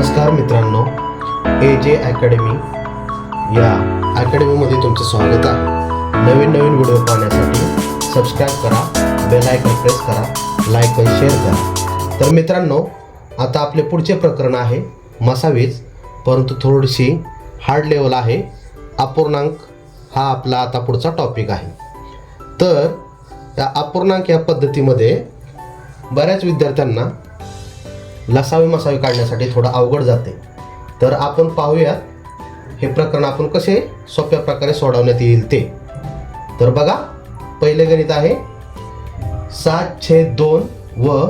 नमस्कार मित्रांनो ए जे अकॅडमी या अकॅडमीमध्ये तुमचं स्वागत आहे. नवीन नवीन व्हिडिओ पाहण्यासाठी सबस्क्राईब करा बेल आयकन प्रेस करा लाईक आणि शेअर करा. तर मित्रांनो आता आपले पुढचे प्रकरण आहे मसावीज परंतु थोडीशी हार्ड लेवल आहे. अपूर्णांक हा आपला आता पुढचा टॉपिक आहे. तर या अपूर्णांक या पद्धतीमध्ये बऱ्याच विद्यार्थ्यांना लसावे मसावे काढण्यासाठी थोडं अवघड जाते. तर आपण पाहूयात हे प्रकरण आपण कसे सोप्या प्रकारे सोडवण्यात येईल ते. तर बघा पहिले गणित आहे. सात छेद दोन व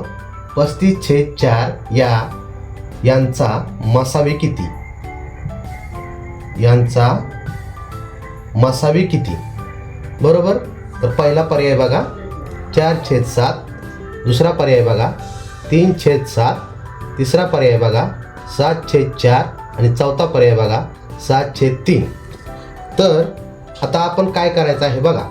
पस्तीस छेद चार या यांचा मसावे किती? यांचा मसावे किती? बरोबर? तर पहिला पर्याय बघा. चार छेद सात. दुसरा पर्याय बघा. तीन छेद सात. तिसरा पर्याय बघा सात छेद चार आणि चौथा पर्याय बघा सात छेद तीन. तर आता आपण काय करायचं आहे बघा.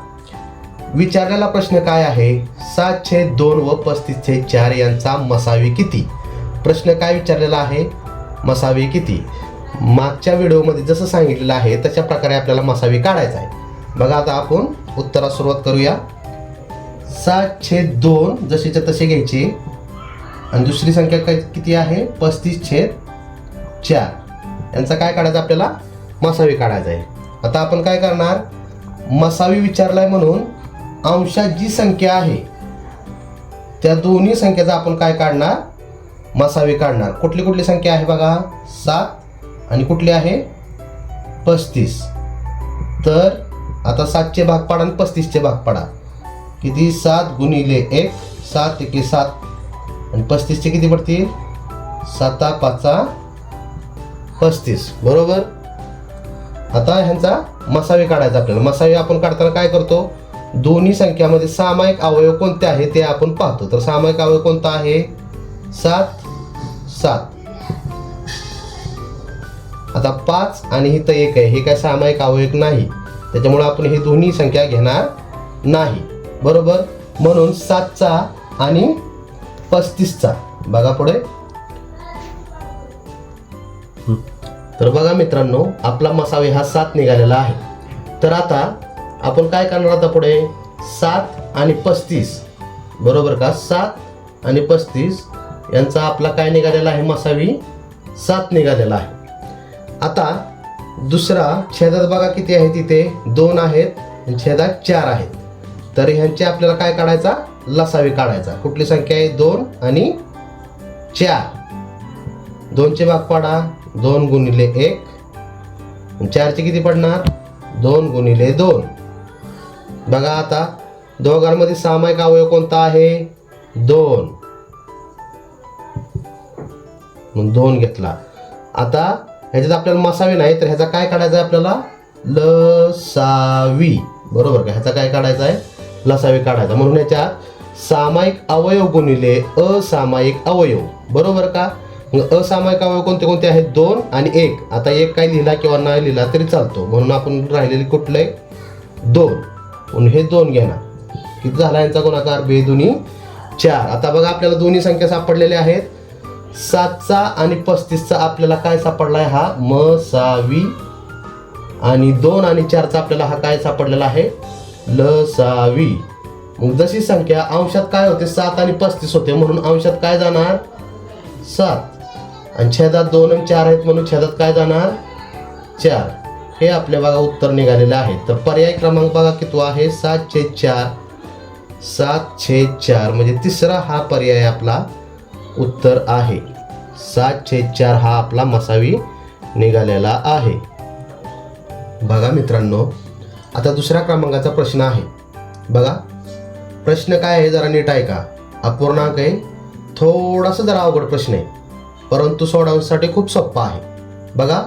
विचारलेला प्रश्न काय आहे? सात छेद दोन व पस्तीस छेद चार यांचा मसावी किती? प्रश्न काय विचारलेला आहे? मसावी किती? मागच्या व्हिडिओमध्ये जसं सांगितलेलं आहे तशा प्रकारे आपल्याला मसावी काढायचा आहे. बघा आता आपण उत्तरास सुरुवात करूया. सात छेद दोन जशीच्या तसे घ्यायचे. आणि दुसरी संख्या काय किती आहे? पस्तीस छेद चार. यांचा काय काढायचं आपल्याला? मसावी काढायचा आहे. आता आपण काय करणार? मसावी विचारलाय म्हणून अंशात जी संख्या आहे त्या दोन्ही संख्येचा आपण काय काढणार? मसावी काढणार. कुठली कुठली संख्या आहे बघा? सात. आणि कुठली आहे? पस्तीस. तर आता सातचे भाग पाडा आणि पस्तीसचे भाग पाडा. किती? सात गुणिले एक. सात एके सात. आणि पस्तीसचे किती पडतील? साता पाचा पस्तीस. बरोबर? आता ह्यांचा मसावी काढायचा आपल्याला. मसावी आपण काढताना काय करतो? दोन्ही संख्यामध्ये सामायिक अवयव कोणते आहे ते आपण पाहतो. तर सामायिक अवयव कोणता आहे? सात सात. आता पाच आणि इथं एक आहे. हे काय सामायिक अवयव नाही. त्याच्यामुळे आपण ही दोन्ही संख्या घेणार नाही. बरोबर? म्हणून सातचा आणि पस्तीसचा. बघा पुढे. तर बघा मित्रांनो आपला मसावी हा सात निघालेला आहे. तर आता आपण काय करणार आता पुढे? सात आणि पस्तीस. बरोबर का? सात आणि पस्तीस. यांचा आपला काय निघालेला आहे मसावी? सात निघालेला आहे. आता दुसरा छेदात बघा किती आहे तिथे? दोन आहेत छेदात चार आहेत. तर ह्यांचे आपल्याला काय काढायचा? लसावी काढायचा. कुठली संख्या आहे? दोन आणि चार. दोनचे भाग पाडा. दोन गुणिले एक. चारचे किती पडणार? दोन गुणिले दोन. बघा आता दोघांमध्ये सामायिक अवयव कोणता आहे? दोन. दोन घेतला. आता ह्याच्यात आपल्याला मसावी नाही तर ह्याचा काय काढायचा आहे आपल्याला? लसावी. बरोबर का? ह्याचा काय काढायचा आहे? लसावी काढायचा. म्हणून ह्याच्यात सामायिक अवयव गुणिले असामायिक अवयव. बरोबर का? मग असामायिक अवयव कोणते कोणते आहेत? दोन आणि एक. आता एक काय लिहिला किंवा नाही लिहिला तरी चालतो. म्हणून आपण राहिलेले कुठले दोन. म्हणून हे दोन घेणार. किती झाला यांचा गुणाकार? बे दोन्ही चार. आता बघा आपल्याला दोन्ही संख्या सापडलेल्या आहेत. सातचा आणि पस्तीसचा आपल्याला काय सापडला आहे हा मसावी आणि दोन आणि चारचा आपल्याला हा काय सापडलेला आहे? लसावी सावी जशी संख्या अंशात काय होते? सात आणि पस्तीस होते. म्हणून अंशात काय जाणार? सात. आणि छेदात दोन आणि चार आहेत म्हणून छेदात काय जाणार? चार. हे आपल्या बघा उत्तर निघालेलं आहे. तर पर्याय क्रमांक बघा किती आहे? सात छेद चार. सात छेद चार. म्हणजे तिसरा हा पर्याय आपला उत्तर आहे. सात छेद चार हा आपला मसावी निघालेला आहे. बघा मित्रांनो आता दुसऱ्या क्रमांकाचा प्रश्न आहे. बघा. प्रश्न काय आहे जरा नीट आहे का अपूर्णांक आहे. थोडासा जरा अवघड प्रश्न आहे. परंतु सोडवण्यासाठी खूप सोपा आहे. बघा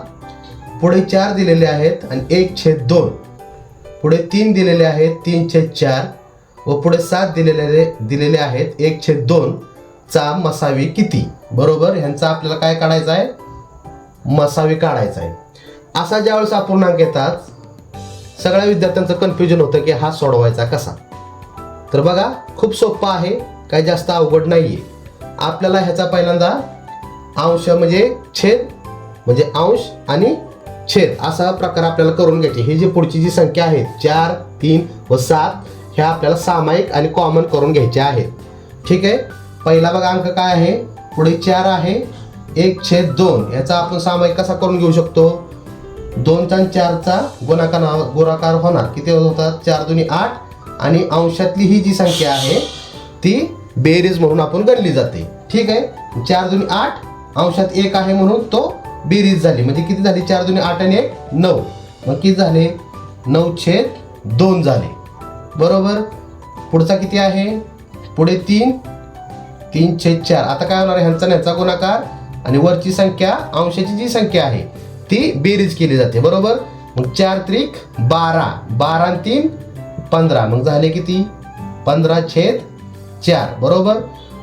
पुढे चार दिलेले आहेत आणि एक छेद दोन. पुढे तीन दिलेले आहेत तीन छेद चार. व पुढे सात दिलेले दिलेले आहेत एक छेद दोन. चा मसावी किती? बरोबर? ह्यांचा आपल्याला काय काढायचा आहे? मसावी काढायचा आहे. असा ज्यावेळेस अपूर्णांक येतात सगळ्या विद्यार्थ्यांचं कन्फ्युजन होतं की हा सोडवायचा कसा? तर बघा खूप सोपं आहे काही जास्त अवघड नाही आहे आपल्याला ह्याचा पहिल्यांदा अंश म्हणजे छेद म्हणजे अंश आणि छेद असा प्रकार आपल्याला करून घ्यायचे. ही जी पुढची जी संख्या आहे चार तीन व सात ह्या आपल्याला सामायिक आणि कॉमन करून घ्यायच्या आहेत. ठीक आहे? पहिला बघा अंक काय आहे? पुढे चार आहे. एक छेद दोन याचा आपण सामायिक कसा करून घेऊ शकतो? दोनचा आणि चारचा गुणाकार गुणाकार होणार. किती होतात? चार दोन्ही आठ आणि अंशातली ही जी संख्या आहे ती बेरीज म्हणून आपण गणली जाते. ठीक आहे? चार जुनी आठ अंशात एक आहे म्हणून तो बेरीज झाली. म्हणजे किती झाली? चार जुनी आठ आणि एक नऊ. मग किती झाले? नऊ छेद दोन झाले. बरोबर? पुढचा किती आहे? पुढे तीन तीन छेद चार. आता काय होणार आहे? ह्यांचा ह्यांचा गुणाकार आणि वरची संख्या अंशाची जी संख्या आहे ती बेरीज केली जाते. बरोबर? मग चार त्रिक बारा. बारा तीन पंधरा. मग झाले किती? पंधरा छेद चार. बरोबर?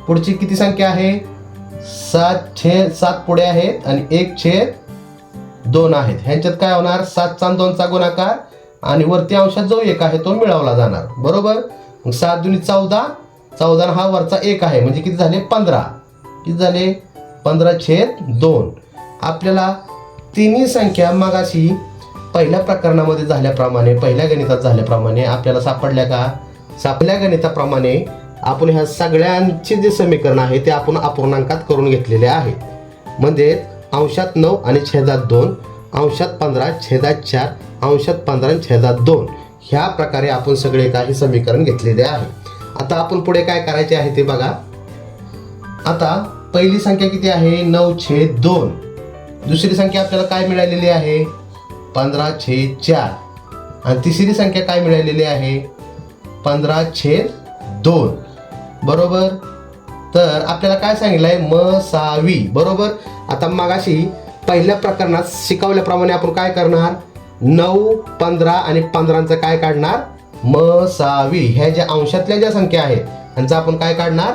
पुढची किती संख्या आहे? सात छेद सात पुढे आहेत आणि एक छेद दोन आहेत. ह्यांच्यात काय होणार? सातचा आणि दोनचा गुणाकार आणि वरती अंशात जो एक आहे तो मिळवला जाणार. बरोबर? मग सात दुनी चौदा. चौदा हा वरचा एक आहे. म्हणजे किती झाले? पंधरा. किती झाले? पंधरा छेद दोन. आपल्याला तिन्ही संख्या मगाशी पहिल्या प्रकरणामध्ये झाल्याप्रमाणे पहिल्या गणितात झाल्याप्रमाणे आपल्याला सापडल्या का? सापल्या गणिताप्रमाणे आपण ह्या सगळ्यांचे जे समीकरण आहे ते आपण अपूर्णांकात करून घेतलेले आहे म्हणजे अंशात नऊ आणि छेदात दोन अंशात पंधरा छेदात चार अंशात पंधरा आणि छेदात दोन. ह्या प्रकारे आपण सगळे काही समीकरण घेतलेले आहे. आता आपण पुढे काय करायचे आहे ते बघा. आता पहिली संख्या किती आहे? नऊ छेद दोन. दुसरी संख्या आपल्याला काय मिळालेली आहे? पंधरा छेद चार. आणि तिसरी संख्या काय मिळालेली आहे? पंधरा छेद दोन. बरोबर? तर आपल्याला काय सांगितलं आहे मसावी बरोबर? आता मागाशी पहिल्या प्रकरणात शिकवल्याप्रमाणे आपण काय करणार? नऊ पंधरा आणि पंधरांचं काय काढणार? मसावी ह्या ज्या अंशातल्या ज्या संख्या आहेत त्यांचं आपण काय काढणार?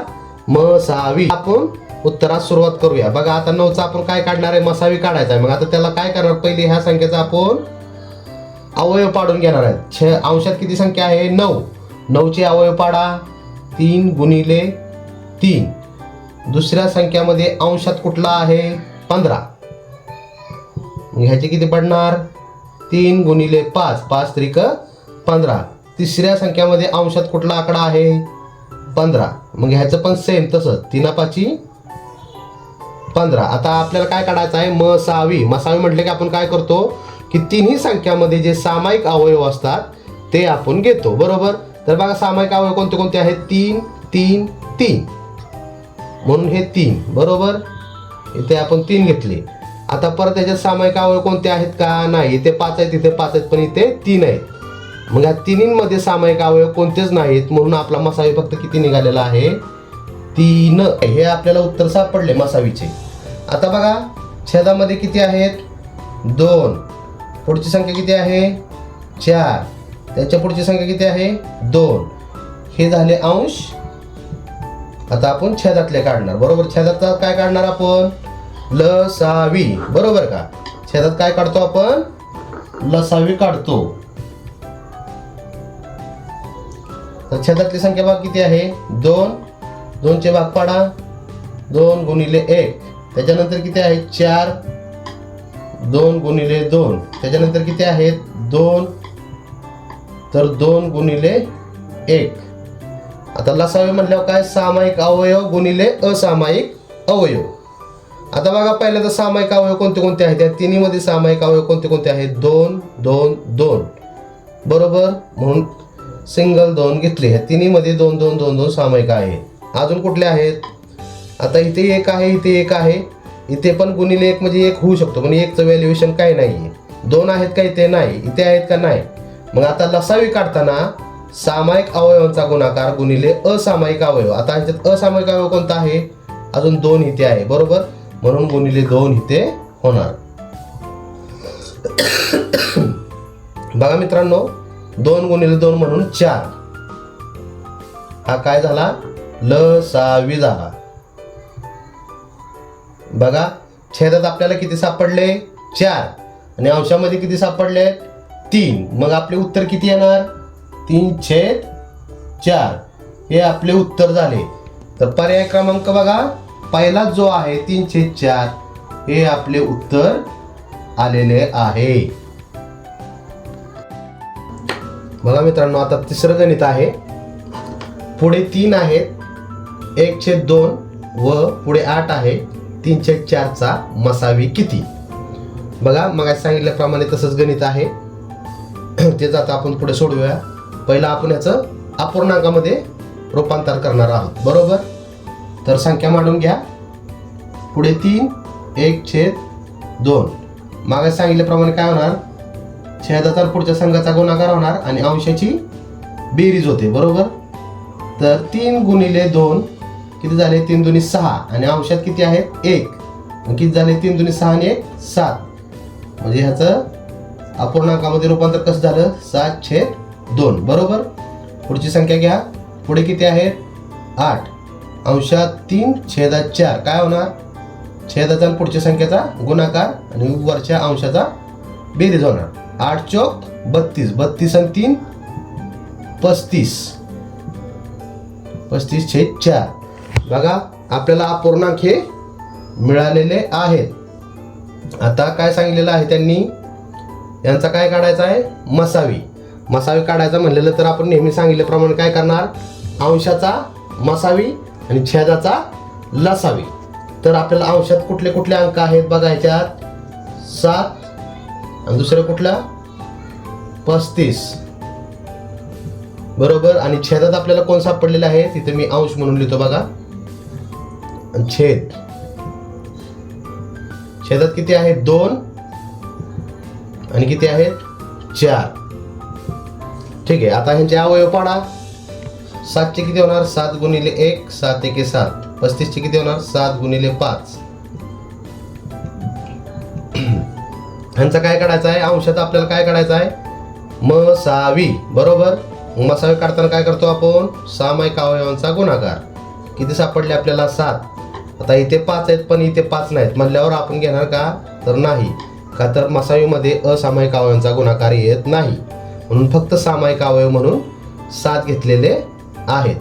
मसावी आपण उत्तरात सुरुवात करूया. बघा आता नऊचा आपण काय काढणार आहे? मसावी काढायचा आहे. मग आता त्याला काय करणार? पहिले ह्या संख्येचा आपण अवयव पाडून घेणार आहे. छ अंशात किती संख्या आहे? नऊ. नऊचे अवयव पाडा. तीन गुणिले तीन. दुसऱ्या संख्यामध्ये अंशात कुठला आहे? पंधरा. मग ह्याचे किती पडणार? तीन गुणिले पाच. पाच त्रिक पंधरा. तिसऱ्या संख्यामध्ये अंशात कुठला आकडा आहे? पंधरा. मग ह्याचं पण सेम तसंच. तीना पाची पंधरा. आता आपल्याला काय काढायचं आहे? मसावी. मसावी म्हटले की आपण काय करतो? की तिन्ही संख्यामध्ये जे सामायिक अवयव असतात ते आपण घेतो. बरोबर? तर बघा सामायिक अवयव कोणते कोणते आहेत? तीन तीन तीन. म्हणून हे तीन. बरोबर? इथे आपण तीन घेतले. आता परत याच्यात सामायिक अवयव कोणते आहेत का? नाही. इथे पाच आहेत इथे पाच आहेत पण इथे तीन आहेत. मग या तिन्हींमध्ये सामायिक अवयव कोणतेच नाहीत म्हणून आपला मसावी फक्त किती निघालेला आहे? तीन. हे आपल्याला उत्तर सापडले मसावीचे. आता बघा छेदामध्ये किती आहेत? दोन. पुढची संख्या किती आहे? चार. त्याच्या पुढची संख्या किती आहे? दोन. हे झाले अंश. आता आपण छेदातले काढणार. बरोबर छेदाचा काय काढणार आपण? लसावी. बरोबर का? छेदात काय काढतो आपण? लसावी काढतो. तर छेदातली संख्या भाग किती आहे? दोन. दोनचे भाग पाडा. दोन गुणिले एक. त्याच्यानंतर किती आहे चार दोन गुणिले दोन. त्याच्यानंतर किती आहेत? दोन. तर दोन गुणिले एक. आता लसावे म्हटल्यावर काय? सामायिक अवयव गुणिले असामायिक अवयव. आता बघा पहिल्या तर सामायिक अवयव कोणते कोणते आहेत? या तिन्हीमध्ये सामायिक अवयव कोणते कोणते आहेत? दोन दोन दोन. बरोबर? म्हणून सिंगल दोन घेतले. ह्या तिन्हीमध्ये दोन दोन दोन दोन सामायिक आहे. अजून कुठले आहेत? आता इथे एक आहे इथे एक आहे. इथे पण गुणिले एक म्हणजे एक होऊ शकतो पण एकचं व्हॅल्युएशन काय नाही आहे दोन आहेत का इथे नाही इथे आहेत का नाही. मग आता लसावी काढताना सामायिक अवयवांचा गुणाकार गुणिले असामायिक अवयव. आता ह्याच्यात असामायिक अवयव कोणता आहे? अजून दोन इथे आहे बरोबर? म्हणून गुणिले दोन इथे होणार. बघा मित्रांनो दोन गुणिले दोन म्हणून चार. हा काय झाला? लसावी झाला. बघा छेदात आपल्याला किती सापडले? चार. आणि अंशामध्ये किती सापडले? तीन. मग आपले उत्तर किती येणार? तीन छेद चार. हे आपले उत्तर झाले. तर पर्याय क्रमांक बघा. पहिला जो आहे तीन छेद चार. हे आपले उत्तर आलेले आहे. बघा मित्रांनो आता तिसरं गणित आहे. पुढे तीन आहेत एक छेद दोन व पुढे आठ आहे. तीनशे चारचा मसावी किती? बघा मग सांगितल्याप्रमाणे तसंच गणित आहे. तेच आता आपण पुढे सोडूया. पहिला आपण याचं अपूर्णांकामध्ये रूपांतर करणार आहोत. बरोबर? तर संख्या मांडून घ्या. पुढे तीन एक छेद दोन. मागे सांगितल्याप्रमाणे काय होणार? छेदाचा पुढच्या संघाचा गुणाकार होणार आणि अंशाची बेरीज होते. बरोबर? तर तीन गुणिले दोन किती झाले? तीन दोन्ही सहा. आणि अंशात किती आहेत एक. मग किती झाले? तीन दोन्ही सहा आणि एक सात. म्हणजे ह्याचं अपूर्णांकामध्ये रूपांतर कसं झालं? सात छेद दोन. बरोबर? पुढची संख्या घ्या. पुढे किती आहेत आठ. अंशात तीन छेदात चार. काय होणार? छेदाचा आणि पुढच्या संख्येचा गुणाकार आणि वरच्या अंशाचा बेरीज होणार. आठ चौक बत्तीस. बत्तीस आणि तीन पस्तीस. पस्तीस छेद चार. बघा आपल्याला अपूर्णांक हे मिळालेले आहेत. आता काय सांगितलेलं आहे त्यांनी? यांचा काय काढायचा आहे? मसावी. मसावी काढायचा म्हणलेलं तर आपण नेहमी सांगितल्याप्रमाणे काय करणार? अंशाचा मसावी आणि छेदाचा लसावी. तर आपल्याला अंशात कुठले कुठले अंक आहेत बघा ह्याच्यात? सात. आणि दुसरं कुठला? पस्तीस. बरोबर? आणि छेदात आपल्याला कोण सापडलेलं आहे? तिथे मी अंश म्हणून लिहितो बघा. छेद. छेदात किती आहेत दोन. आणि किती आहेत चार. ठीक आहे आता ह्यांचे अवयव पाडा. सातचे किती होणार? सात गुणिले एक सात एके सात. पस्तीसचे किती होणार? सात गुणिले पाच. ह्यांचा काय काढायचा आहे? अंशात आपल्याला काय काढायचं आहे? मसावी बरोबर? मसावी काढताना काय करतो आपण? सामायिक अवयवांचा गुणाकार. किती सापडले आपल्याला? सात. आता इथे पाच आहेत पण इथे पाच नाहीत. म्हणल्यावर आपण घेणार का? तर नाही. का तर मसावीमध्ये असामायिक अवयवांचा गुणाकार येत नाही. म्हणून फक्त सामायिक अवयव म्हणून सात घेतलेले आहेत.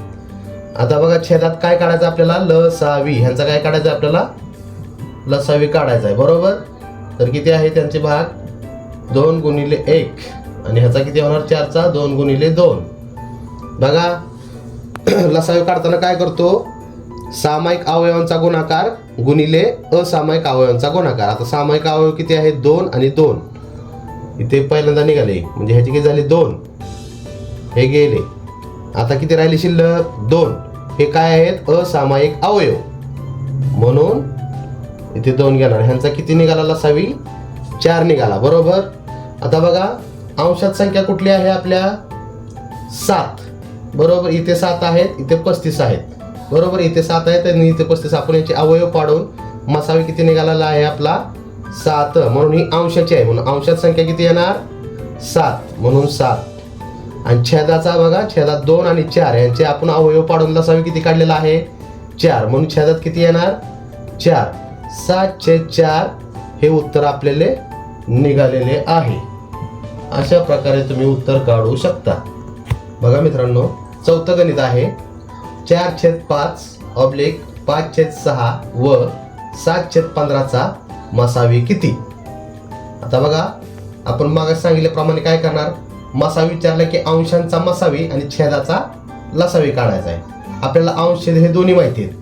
आता बघा छेदात काय काढायचं आपल्याला? लसावी ह्यांचा काय काढायचं आपल्याला? लसावी काढायचा आहे. बरोबर? तर किती आहे त्यांचे भाग? दोन गुणिले एक. आणि ह्याचा किती होणार? चारचा. दोन गुणिले दोन. बघा लसावी काढताना काय करतो? सामायिक अवयवांचा गुणाकार गुणिले असामायिक अवयवांचा गुणाकार. आता सामायिक अवयव किती आहे दोन आणि दोन. इथे पहिल्यांदा निघाले. म्हणजे ह्याचे किती झाले? दोन. हे गेले. आता किती राहिले शिल्लक? दोन. हे काय आहेत? असामायिक अवयव. म्हणून इथे दोन घेणार. ह्यांचा किती निघाला? लसावी चार निघाला. बरोबर? आता बघा अंशात संख्या कुठली आहे आपल्या? सात. बरोबर? इथे सात आहेत इथे पस्तीस आहेत. बरोबर इथे सात आहेत आणि इथे पस्तीस. आपण याचे अवयव पाडून मसावी किती निघालेला आहे आपला? सात. म्हणून ही अंशाची आहे. म्हणून अंशात संख्या किती येणार? सात. म्हणून सात. आणि छेदाचा बघा छेदात दोन आणि चार. यांचे आपण अवयव पाडून लसावी किती काढलेला आहे? चार. म्हणून छेदात किती येणार? चार. सात छेद चार हे उत्तर आपल्याला निघालेले आहे. अशा प्रकारे तुम्ही उत्तर काढू शकता. बघा मित्रांनो चौथं गणित आहे. चार छेद पाच ऑब्लिक पाच छेद सहा व सात छेद पंधराचा मसावी किती? आता बघा आपण मागे सांगितल्याप्रमाणे काय करणार? मसावी विचारलं की अंशांचा मसावी आणि छेदाचा लसावी काढायचा आहे. आपल्याला अंश छेद हे दोन्ही माहिती आहेत.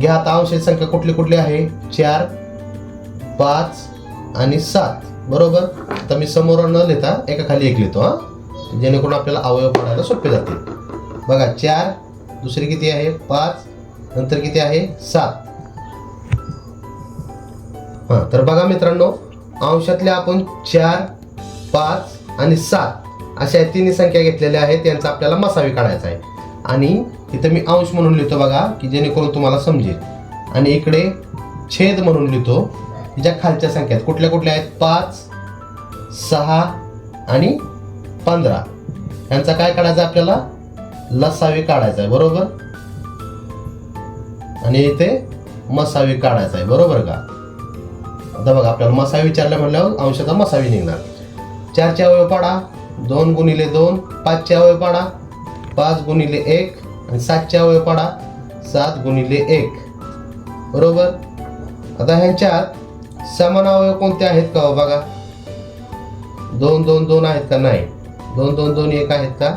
घ्या आता अंशाची संख्या कुठली कुठली आहे? चार पाच आणि सात. बरोबर? आता मी समोर न लिहिता एका खाली एक लिहितो हा. जेणेकरून आपल्याला अवयव पडायला सोपे जातील. बघा चार दुसरी किती आहे? पाच. नंतर किती आहे? सात. हां तर बघा मित्रांनो अंशातल्या आपण चार पाच आणि सात अशा तिन्ही संख्या घेतलेल्या आहेत यांचा आपल्याला मसावी काढायचा आहे. आणि इथं मी अंश म्हणून लिहितो बघा की जेणेकरून तुम्हाला समजेल. आणि इकडे छेद म्हणून लिहितो ज्या खालच्या संख्या आहेत. कुठल्या कुठल्या आहेत? पाच सहा आणि पंधरा. यांचा काय काढायचा आहे आपल्याला? लसावी काढायचा आहे बरोबर? आणि इथे मसावी काढायचा आहे बरोबर का? आता बघा आपल्याला मसावी विचारलं म्हणल्यावर अंशाचा मसावी निघणार. चारचे अवयव पाडा दोन गुणिले दोन पाचचे अवयव पाडा पाच गुणिले एक आणि सातचे अवयव पाडा सात गुणिले एक. बरोबर? आता ह्यांच्यात समान अवयव कोणते आहेत का हो बघा? दोन दोन दोन आहेत का? नाही. दोन दोन दोन एक आहेत का?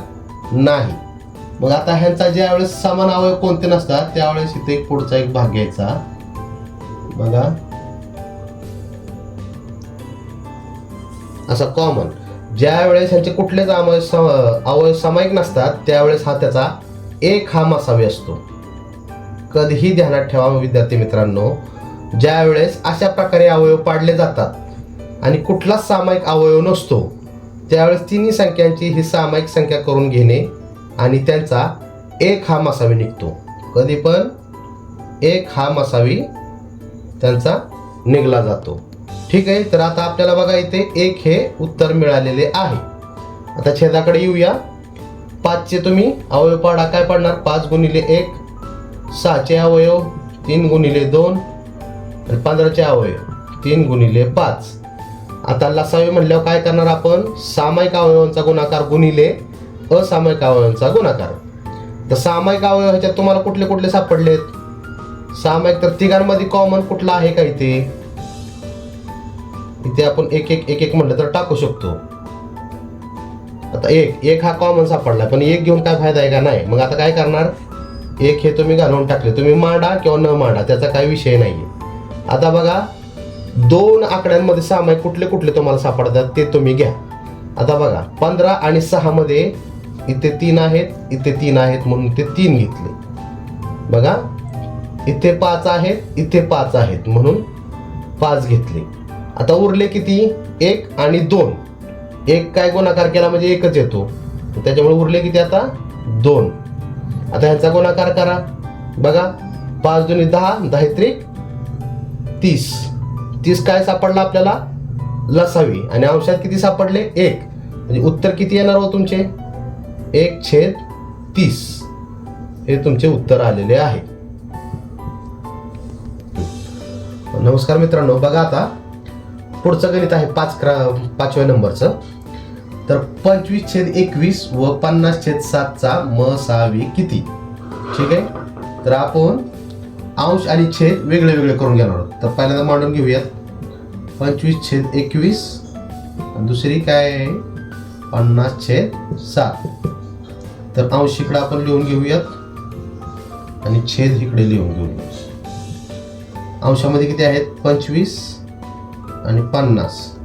नाही. मग आता ह्यांचा ज्या वेळेस समान अवयव कोणते नसतात त्यावेळेस इथे एक पुढचा एक भाग घ्यायचा. बघा. असा कॉमन ज्या वेळेस ह्यांचे कुठलेच अवयव अवयव सामायिक नसतात त्यावेळेस हा त्याचा एक हा मसावी असतो. कधीही ध्यानात ठेवा विद्यार्थी मित्रांनो. ज्या वेळेस अशा प्रकारे अवयव पाडले जातात आणि कुठलाच सामायिक अवयव नसतो त्यावेळेस तिन्ही संख्यांची ही सामायिक संख्या करून घेणे आणि त्यांचा एक हा मसावी निघतो. कधी पण एक हा मसावी त्यांचा निघला जातो. ठीक आहे तर आता आपल्याला बघा इथे एक हे उत्तर मिळालेले आहे. आता छेदाकडे येऊया. पाचचे तुम्ही अवयव पाडा. काय पाडणार? पाच गुणिले एक सहाचे अवयव तीन गुणिले दोन आणि पंधराचे अवयव तीन गुणिले पाच. आता लसावी म्हणल्यावर काय करणार आपण? सामायिक अवयवांचा गुणाकार गुणिले असामायिक अवयवांचा गुणाकार. तर सामायिक अवयव ह्याच्यात तुम्हाला कुठले कुठले सापडलेत? सामायिक तर तिघांमध्ये कॉमन कुठला आहे का इथे? इथे आपण एक एक एक एक म्हणलं तर टाकू शकतो. आता एक एक हा कॉमन सापडला पण एक घेऊन काय फायदा आहे का नाही? मग आता काय करणार? एक हे तुम्ही घालून टाकले. तुम्ही मांडा किंवा न मांडा त्याचा काही विषय नाही आता बघा दोन आकड्यांमध्ये सामायिक कुठले कुठले तुम्हाला सापडतात ते तुम्ही घ्या. आता बघा पंधरा आणि सहा मध्ये इथे तीन आहेत इथे तीन आहेत म्हणून ते तीन घेतले. बघा. इथे पाच आहेत इथे पाच आहेत म्हणून पाच घेतले. आता उरले किती? एक आणि दोन. एक काय गुणाकार केला? म्हणजे एकच येतो. त्याच्यामुळे उरले किती आता? दोन. आता ह्यांचा गुणाकार करा. बघा. पाच दोन्ही दहा दहा त्रिक तीस. तीस काय सापडला आपल्याला? लसावी. आणि अंशात किती सापडले? एक. म्हणजे उत्तर किती येणार हो तुमचे? एक छेद तीस. हे तुमचे उत्तर आलेले आहे. नमस्कार मित्रांनो बघा आता. पुढचं गणित आहे पाच क्रा पाचव्या नंबरचं. तर पंचवीस छेद एकवीस व पन्नास छेद सातचा मसावी किती? ठीक आहे? तर आपण अंश आणि छेद वेगळे वेगळे करून घेणार आहोत. तर पहिल्यांदा मांडून घेऊयात. पंचवीस छेद एकवीस. दुसरी काय आहे? पन्नास छेद सात. तर अंश इकडे आपण लिहून घेऊयात. आणि छेद इकडे लिहून घेऊयात अंशामध्ये किती आहेत? पंचवीस आणि पन्नास.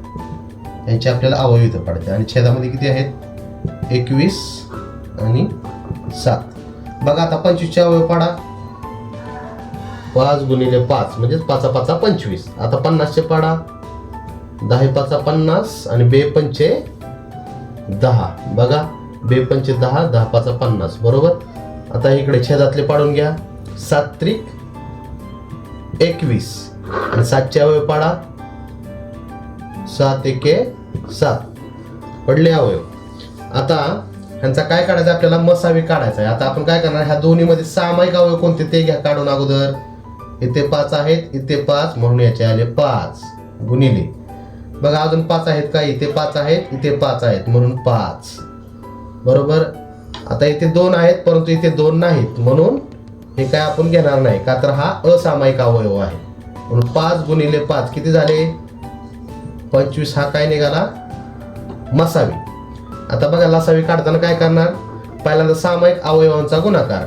यांचे आपल्याला अवयव इथं पडते. आणि छेदामध्ये किती आहेत? एकवीस आणि सात. बघा आता पंचवीसचे अवयव पाडा. पाच गुणिले पाच म्हणजेच पाचा पाचा पंचवीस. आता पन्नासचे पाडा. दहा पाचा पन्नास आणि बे पंचे दहा. बघा. बेपंचे दहा दहा पाचा पन्नास बरोबर? आता इकडे छेदातले पाडून घ्या. सात त्रिक एकवीस. आणि सातचे अवयव पाडा. सात एके सात. पडले अवयव. आता ह्यांचा काय काढायचा? आपल्याला मसावी काढायचा आहे. आता आपण काय करणार? ह्या दोन्हीमध्ये सामायिक अवयव कोणते? ते घ्या काढून अगोदर. इथे पाच आहेत. इथे पाच. म्हणून याचे आले पाच. गुणिले. बघा अजून पाच आहेत का? इथे पाच आहेत. इथे पाच आहेत. म्हणून पाच. बरोबर? आता इथे दोन आहेत परंतु इथे दोन नाहीत. म्हणून हे काय आपण घेणार नाही का तर हा असामायिक अवयव आहे. म्हणून पाच गुणिले पाच किती झाले? पंचवीस हा काय निघाला? मसावी. आता बघा लसावी काढताना काय करणार? पहिल्यांदा सामायिक अवयवांचा गुणाकार.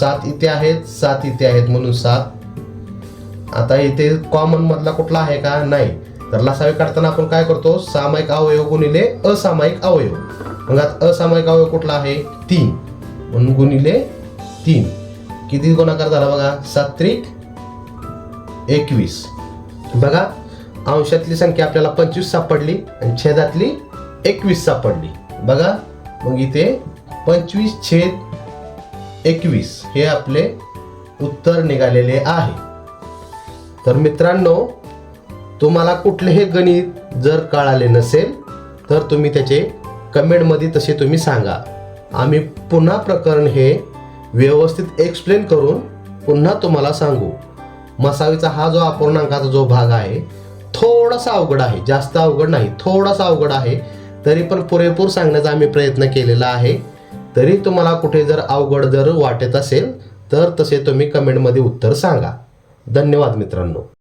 सात इथे आहेत सात इथे आहेत म्हणून सात. आता इथे कॉमन मधला कुठला आहे का? नाही. तर लसावी काढताना आपण काय करतो? सामायिक अवयव गुणिले असामायिक अवयव. अंगात आता असामायिक अवयव कुठला आहे? तीन. म्हणून गुणिले तीन. किती गुणाकार झाला बघा? सात त्रिक एकवीस. बघा अंशातली संख्या आपल्याला पंचवीस सापडली आणि छेदातली एकवीस सापडली. बघा मग इथे पंचवीस छेद एकवीस हे आपले उत्तर निघालेले आहे. तर मित्रांनो तुम्हाला कुठलेही गणित जर कळाले नसेल तर तुम्ही त्याचे कमेंटमध्ये तसे तुम्ही सांगा. आम्ही पुन्हा प्रकरण हे व्यवस्थित एक्सप्लेन करून पुन्हा तुम्हाला सांगू. मसावीचा हा जो अपूर्णांकाचा जो भाग आहे थोडासा अवघड आहे जास्त अवघड नाही थोडासा अवघड आहे तरी पण पुरेपूर सांगण्याचा आम्ही प्रयत्न केलेला आहे. तरी तुम्हाला कुठे जर अवघड जर वाटत असेल तर तसे तुम्ही कमेंटमध्ये उत्तर सांगा. धन्यवाद मित्रांनो.